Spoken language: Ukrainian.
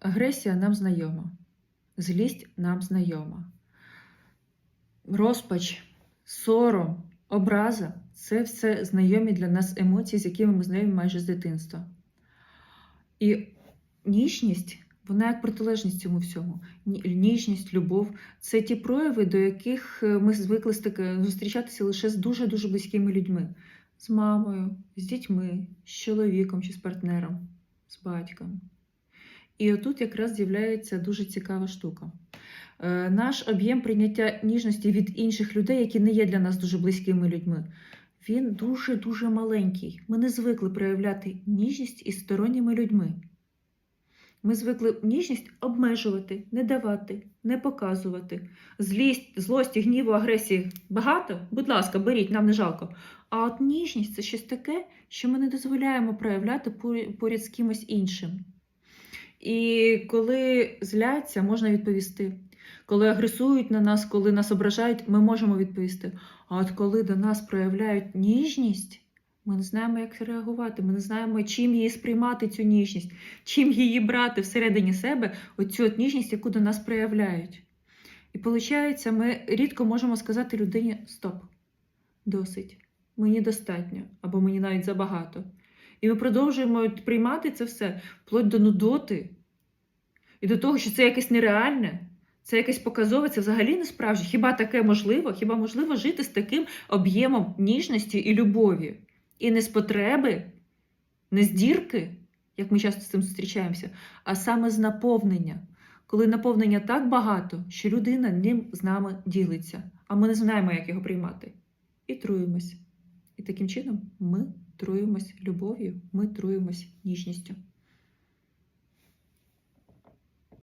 Агресія нам знайома, злість нам знайома. Розпач, сором, образа це все знайомі для нас емоції, з якими ми знайомі майже з дитинства. І ніжність, вона як протилежність цьому всьому. Ніжність, любов це ті прояви, до яких е, ми звикли зустрічатися лише з дуже-дуже близькими людьми: з мамою, з дітьми, з чоловіком чи з партнером, з батьком. І отут якраз з'являється дуже цікава штука. Е, Наш об'єм прийняття ніжності від інших людей, які не є для нас дуже близькими людьми, він дуже-дуже маленький. Ми не звикли проявляти ніжність із сторонніми людьми. Ми звикли ніжність обмежувати, не давати, не показувати. Злість, злості, гніву, агресії багато? Будь ласка, беріть, нам не жалко. А от ніжність це щось таке, що ми не дозволяємо проявляти поряд поряд з кимось іншим. І коли зляться, можна відповісти. Коли агресують на нас, коли нас ображають, ми можемо відповісти. А от коли до нас проявляють ніжність, ми не знаємо, як реагувати, ми не знаємо, чим її сприймати, цю ніжність, чим її брати всередині себе, оцю от ніжність, яку до нас проявляють. І виходить, ми рідко можемо сказати людині стоп, досить, мені достатньо, або мені навіть забагато. І ми продовжуємо приймати це все вплоть до нудоти. І до того, що це якесь нереальне, це якесь показове, це взагалі не справжнє. Хіба таке можливо? Хіба можливо жити з таким об'ємом ніжності і любові? І не з потреби, не з дірки, як ми часто з цим зустрічаємося, а саме з наповнення. Коли наповнення так багато, що людина ним з нами ділиться, а ми не знаємо, як його приймати. І труємось. І таким чином ми труємось любов'ю, ми труємось ніжністю.